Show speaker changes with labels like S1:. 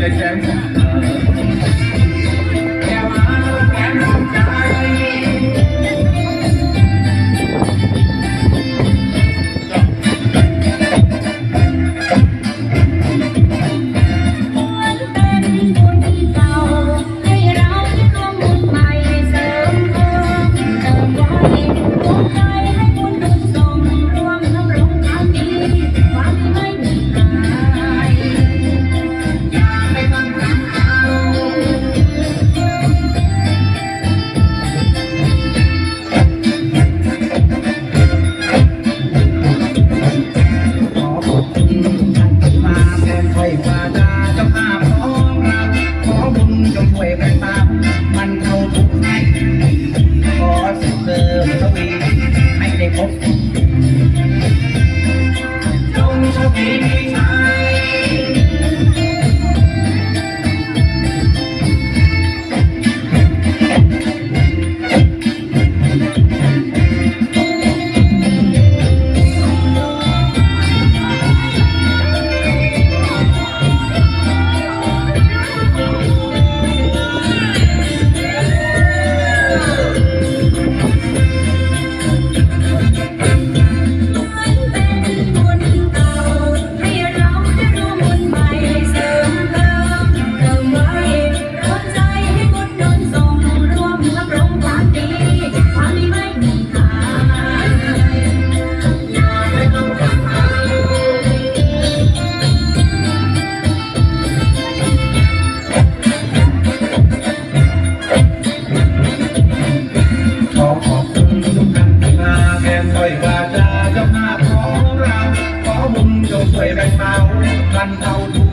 S1: take that. เติมทวีให้ได้พบ ไปเมากันเราดู